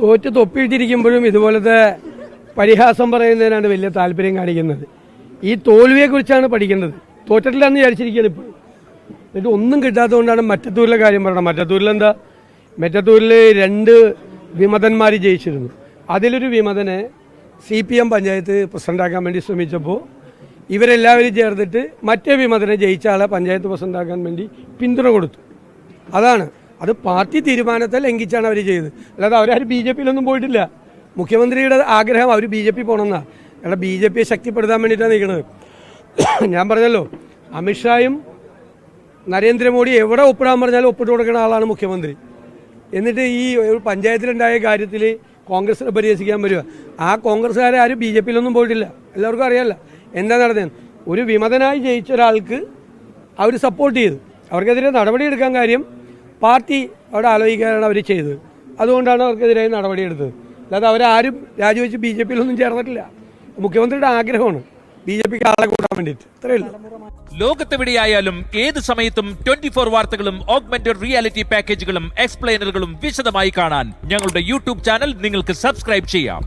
തോറ്റ് തൊപ്പിയിട്ടിരിക്കുമ്പോഴും ഇതുപോലത്തെ പരിഹാസം പറയുന്നതിനാണ് വലിയ താല്പര്യം കാണിക്കുന്നത്. ഈ തോൽവിയെക്കുറിച്ചാണ് പഠിക്കേണ്ടത്. തോറ്റിട്ടില്ലെന്ന് വിചാരിച്ചിരിക്കുകയാണ് ഇപ്പോൾ എന്നിട്ട് ഒന്നും കിട്ടാത്തതുകൊണ്ടാണ് മറ്റത്തൂരിലെ കാര്യം പറയണം മറ്റത്തൂരിൽ എന്താ മറ്റത്തൂരിൽ രണ്ട് വിമതന്മാർ ജയിച്ചിരുന്നു. അതിലൊരു വിമതനെ സി പി എം പഞ്ചായത്ത് പ്രസിഡന്റാക്കാൻ വേണ്ടി ശ്രമിച്ചപ്പോൾ ഇവരെല്ലാവരും ചേർന്നിട്ട് മറ്റേ വിമതനെ ജയിച്ച ആളെ പഞ്ചായത്ത് പ്രസിഡന്റാക്കാൻ വേണ്ടി പിന്തുണ കൊടുത്തു. അതാണ്. അത് പാർട്ടി തീരുമാനത്തെ ലംഘിച്ചാണ് അവർ ചെയ്തത്. അല്ലാതെ അവരാരും ബി ജെ പിയിലൊന്നും പോയിട്ടില്ല. മുഖ്യമന്ത്രിയുടെ ആഗ്രഹം അവർ ബി ജെ പി പോകണമെന്നാണ് കാരണം ബി ജെ പിയെ ശക്തിപ്പെടുത്താൻ വേണ്ടിയിട്ടാണ് നിൽക്കുന്നത് ഞാൻ പറഞ്ഞല്ലോ അമിത്ഷായും നരേന്ദ്രമോദി എവിടെ ഒപ്പിടാൻ പറഞ്ഞാലും ഒപ്പിട്ട് കൊടുക്കുന്ന ആളാണ് മുഖ്യമന്ത്രി. എന്നിട്ട് ഈ പഞ്ചായത്തിലുണ്ടായ കാര്യത്തിൽ കോൺഗ്രസിനെ പരിഹസിക്കാൻ വരിക ആ കോൺഗ്രസ്സുകാരെ ആരും ബി ജെ പിയിലൊന്നും പോയിട്ടില്ല. എല്ലാവർക്കും അറിയാമല്ല എന്താ നടന്നത് ഒരു വിമതനായി ജയിച്ച ഒരാൾക്ക് അവർ സപ്പോർട്ട് ചെയ്തു. അവർക്കെതിരെ നടപടിയെടുക്കാൻ കാര്യം പാർട്ടി അവിടെ ആലോചിക്കാനാണ് അവർ ചെയ്തത്. അതുകൊണ്ടാണ് അവർക്കെതിരെ നടപടിയെടുത്തത്. അല്ലാതെ അവരാരും രാജിവെച്ച് ബി ജെ പിയിലൊന്നും ചേർന്നിട്ടില്ല. മുഖ്യമന്ത്രിയുടെ ആഗ്രഹമാണ് ബി ജെ പിക്ക് ആളെ കൂട്ടാൻ വേണ്ടിയിട്ട്. ഇത്രയല്ല ലോകത്തെവിടെയായാലും ഏത് സമയത്തും ട്വന്റി ഫോർ വാർത്തകളും ഓഗ്മെന്റഡ് റിയാലിറ്റി പാക്കേജുകളും എക്സ്പ്ലെയിനറുകളും വിശദമായി കാണാൻ ഞങ്ങളുടെ യൂട്യൂബ് ചാനൽ നിങ്ങൾക്ക് സബ്സ്ക്രൈബ് ചെയ്യാം.